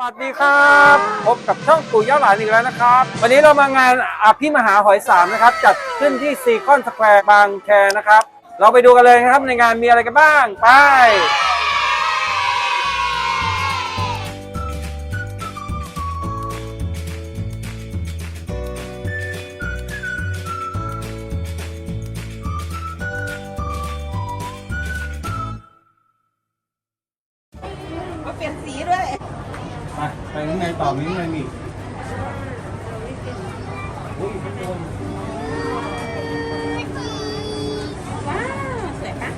วัสดีครับ พบกับช่องปู่ย่าหลานอีกแล้วนะครับ วันนี้เรามางานอภิมหาหอยสามนะครับ จัดขึ้นที่ซีคอนสแควร์บางแคนะครับ เราไปดูกันเลยนะครับในงานมีอะไรกันบ้าง ไป ข้างในต่อมีข้างในมีอุ้ยข้างบนว้าวสวยปะ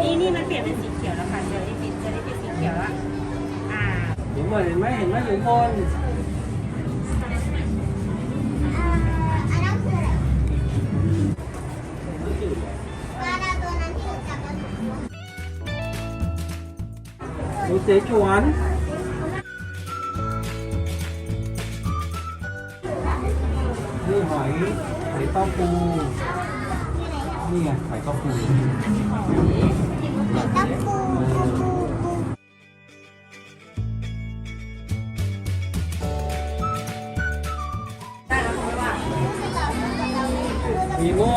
นี่นี่มันเปลี่ยนเป็นสีเขียวแล้วค่ะเจอได้ปิดเจอได้ปิดสีเขียวแล้วอ่า เห็นไหมเห็นไหมเห็นไหมอยู่ข้างบน ดูเสฉวนนี่หอยหอยเต้าปูนี่ไงหอยเต้าปูตับปูปูปูปูมีโม่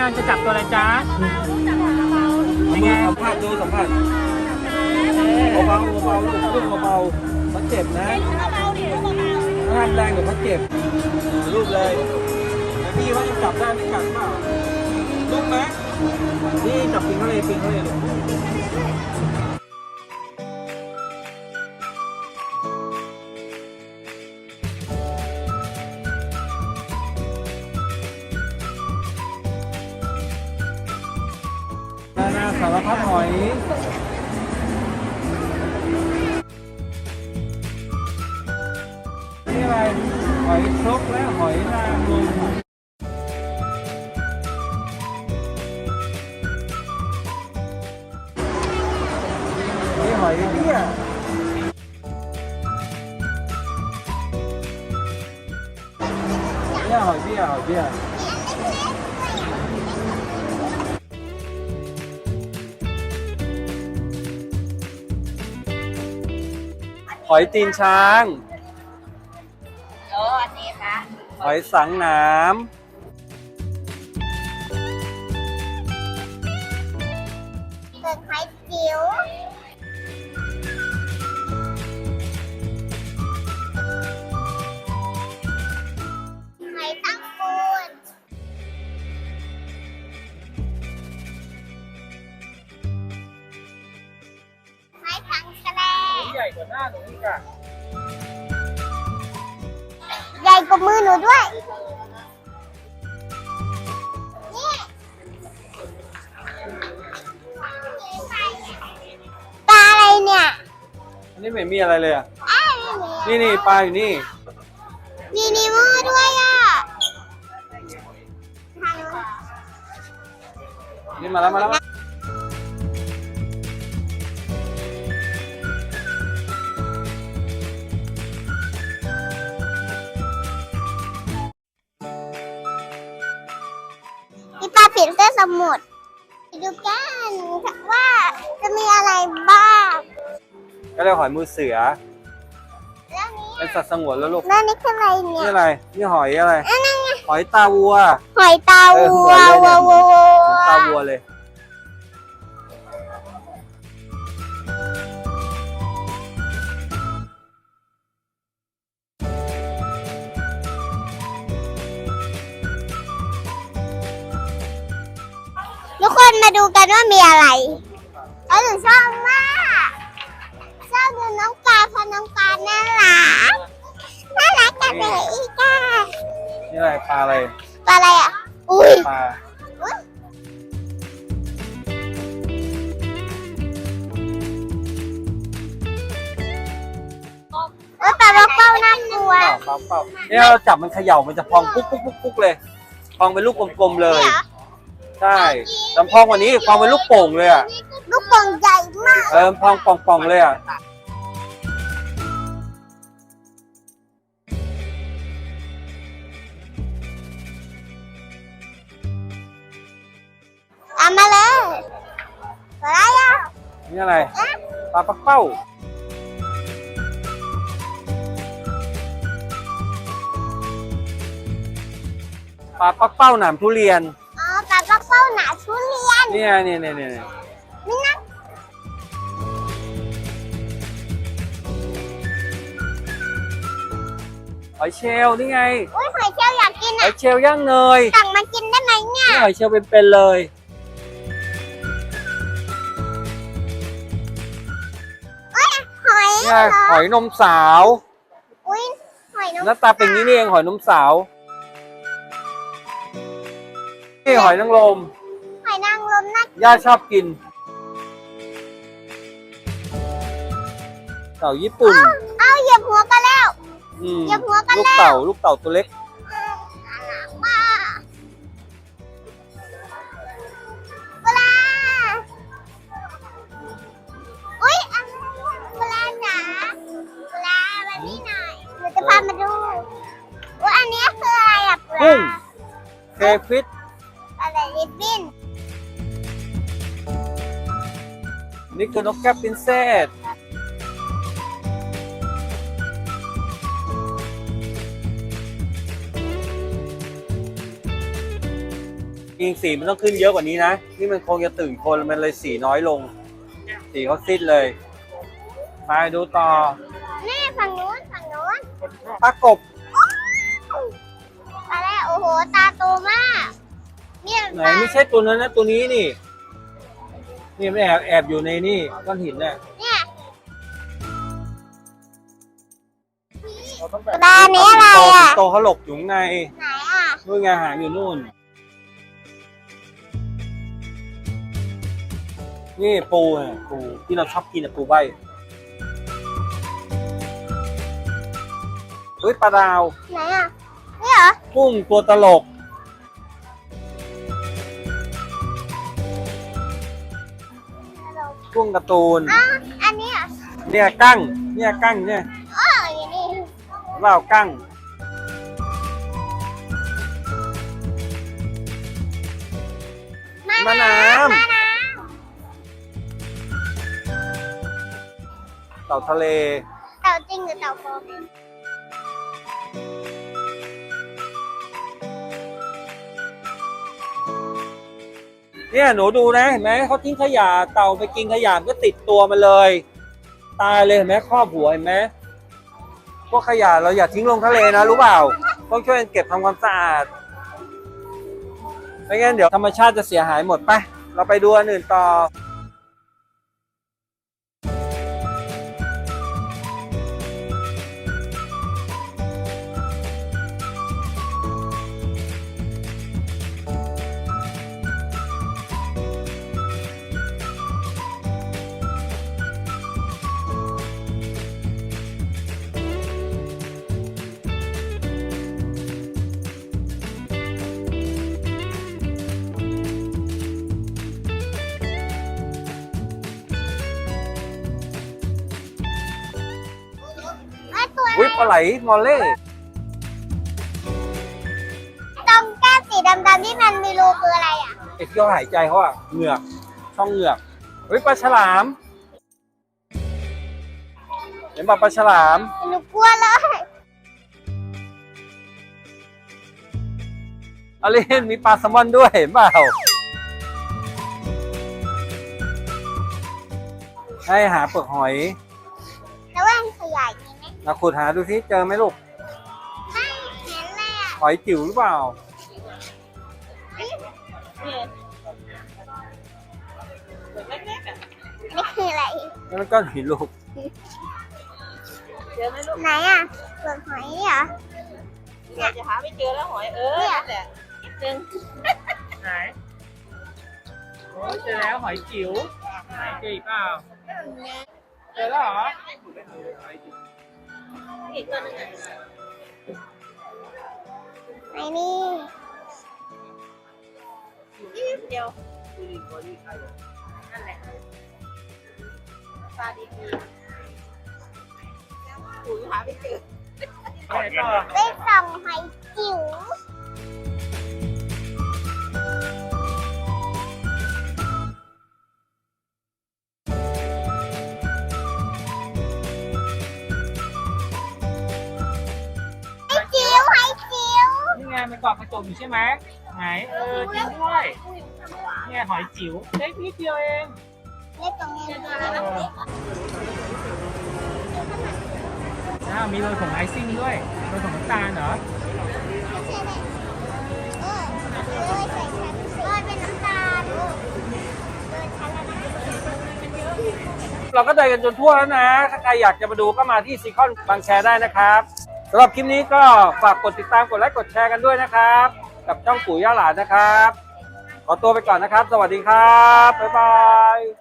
งานจะจับตัวอะไรจ๊ะเป็นไงสัมผัสดูสัมผัสเบาๆเบาๆลูกลูกเบาๆมันเจ็บนะเบาดิเบาถ้าทำแรงเดี๋ยวมันเจ็บลูกเลยแต่พี่ว่าจะจับได้ไม่กัดเปล่าลูกไหมนี่จับปิงเขาเลยปิงเขาเลยลูก สารพัดหอยนี่อะไรหอยครกและหอยนางรมนี่หอยเบี้ยเนี่ยหอยเบี้ยหอยเบี้ย หอยตีนช้างๆโอ้อันนี้ค่ะหอยสังหน้เป็ หญ่กว่าหน้าหนูอีกอะใหญ่กว่ามือหนูด้วย นี่ปลาอะไรเนี่ยอันนี้ไม่มีอะไรเลยอะ อ้าวนี่นี่ปลาอยู่นี่ มีนีโม่ด้วยอะทางนู้นนี่มาแล้วมาแล้วมี สื้อสมุทรไปดูกันว่าจะมีอะไรบ้าง ก็เรียกหอยมือเสือแล้วนี้เป็นสัตว์สงวนแล้วลูกแล้วนี่คืออะไรเนี่นี่ยอะไร นี่หอยอะไรอันนั้นไงหอยตาวัวหอยตาเออเหมืวัอนวเลยวัเนี่วยวัวเหมือนตาวัวัววเลย คนมาดูกันว่ามีอะไรเราถึงชอบมากชอบดูน้องปลาเพราะน้องปลาน่ารักน่ารักจังเลยอีกานี่อะไรปลาอะไรปลาอะไรอะอุ้ยปลาอุ๊ยเอ้ยปลาล็อกเป้าน่ากลัว เปล่าเปล่าเปล่าเนี่ยเราจับมันเขย่ามันจะพองปุ๊กปุ๊กปุ๊กปุ๊กเลย พองเป็นลูกกลมๆเลย นี่เหรอ ใช่ลำพองกว่านี้พองเป็นลูกโป่งเลยอะลูกโป่งใหญ่มากเออพองป่องๆเลยอะเอามาเลยอะไรอะนี่อะไรปลาปักเป้าปลาปักเป้าหนามทุเรียน เรียนเนี่ยเนี่ยเนี่ยเนี่ยนี่นะหอยเชลล์นี่ไงอุ้ยหอยเชลล์อยากกินหออะยเชลล์ย่างเนยสั่งมากินได้ไหมเนี่ย นี่หอยเชลล์เป็นๆเลย หอยนี่ไงหอยนมสาว อุ้ยหอยนกหน้าตาเป็นอย่างนี้นี่เองหอยนมสาว นี่หอยนางรมห อยนางรมน่าย่าชอบกิน เต่าญี่ปุ่น เอาเหยียบหัวกันแล้ว อืมอย่าหัวกันลูกแล้วเต่าลูกเต่าตัวเล็กมาเวลาอุ้ยอะไรเวลาจ๋าเวลามานี่หน่อยหนูจะพามาดูว่าอันนี้คืออะไรอะเวกุ้งลาเคฟิต นี่คือนกแก้วปรินเซสจริงสีมันต้องขึ้นเยอะกว่านี้นะ นี่มันคงจะตื่นคนมันเลยสีน้อยลง สีเขาซิดเลย ไปดูต่อ นี่ฝั่งนู้นฝั่งนู้นปลากบอะไรโอ้โห ตาโตมาก เนี่ยไหนไม่ใช่ตัวนั้นนะตัวนี้นี่ นี่มันแอบแอบอยู่ในนี่ก้อนหินเนี่ยเนี่ยเราต้องแบบปลานี้อะไรอะ สิงโตเขาหลบอยู่ข้างในไหนอะ นู่นไงหางอยู่นู่น นี่ปูอะปูที่เราชอบกินอะปูใบเฮ้ยปลาดาว ไหนอะ นี่เหรอ กุ้งตัวตลก กุ้งการ์ตูน อ้าวอันนี้เหรอเนี่ยกั้ง เนี่ยกั้งเนี่ยอ๋ออยู่นี่เปล่ากั้ง มะมะนานาวว มะนาวเต่าทะเล เต่าจริงหรือเต่าโฟม เนี่ยหนูดูนะเห็นไหมเขาทิ้งขยะเต่าไปกินขยะก็ติดตัวมันเลย ตายเลยเห็นไหมครอบหัวเห็นไหมพวกขยะเราอย่าทิ้งลงทะเลนะรู้เปล่าต้องช่วยกันเก็บทำความสะอาดไม่งั้นเดี๋ยวธรรมชาติจะเสียหายหมดไป เราไปดูอันอื่นต่อ ปลาไหลมอลเล่ตรงแก้มสีดำๆที่มันมีรูคืออะไรอะไอ้ที่เขาหายใจเขาอะเหงือก ช่องเหงือกเฮ้ยปลาฉลาม เห็นป่ะปลาฉลาม หนูกลัวเลยอลินมีปลาแซลมอนด้วยเห็นเปล่าให้หาเปลือกหอย แล้วว่ามันขยายจริงไห มนะขุดหาดูสิเจอไหมลูก ไม่เห็นเลยอะหอยจิ๋วหรือเปล่า นี่คืออะไรนั่นมันก้อนหินลูก เจอไหมลูกไหนอะเปลือกหอยนี่เหรออยากจะหาไม่เจอแล้วหอยเออนั่นแหละนิดนึงไหนโอ้เจอแล้วหอยจิ๋วไหนเจออีกเปล่าเจอแล้วเหรอ อีกตัวหนึงอะไหนนี่นิดเดียวนั่นแหละปลาดีๆหูยหาไม่เจอ ไปไหนต่อไปส่องหอยจิ๋ว นี่ไงมันเกระจกอยู่ใช่ไหมไหนเออจริงด้วยเนี่ยหอยจิ๋วเล็กนิดเดียวเองเล็กตรงนี้อ้าวมีโรยผงไอซิ่งด้วยโรยผงน้ำตาลเหรอเออเลยเป็นน้ำตาลเราก็เดินกันจนทั่วแล้วนะ ถ้าใครอยากจะมาดูก็มาที่ซีคอนบางแชได้นะครับ สำหรับคลิปนี้ก็ฝากกดติดตามกดไลค์กดแชร์กันด้วยนะครับ กับช่องปู่ย่าหลานนะครับ ขอตัวไปก่อนนะครับ สวัสดีครับ บ๊ายบาย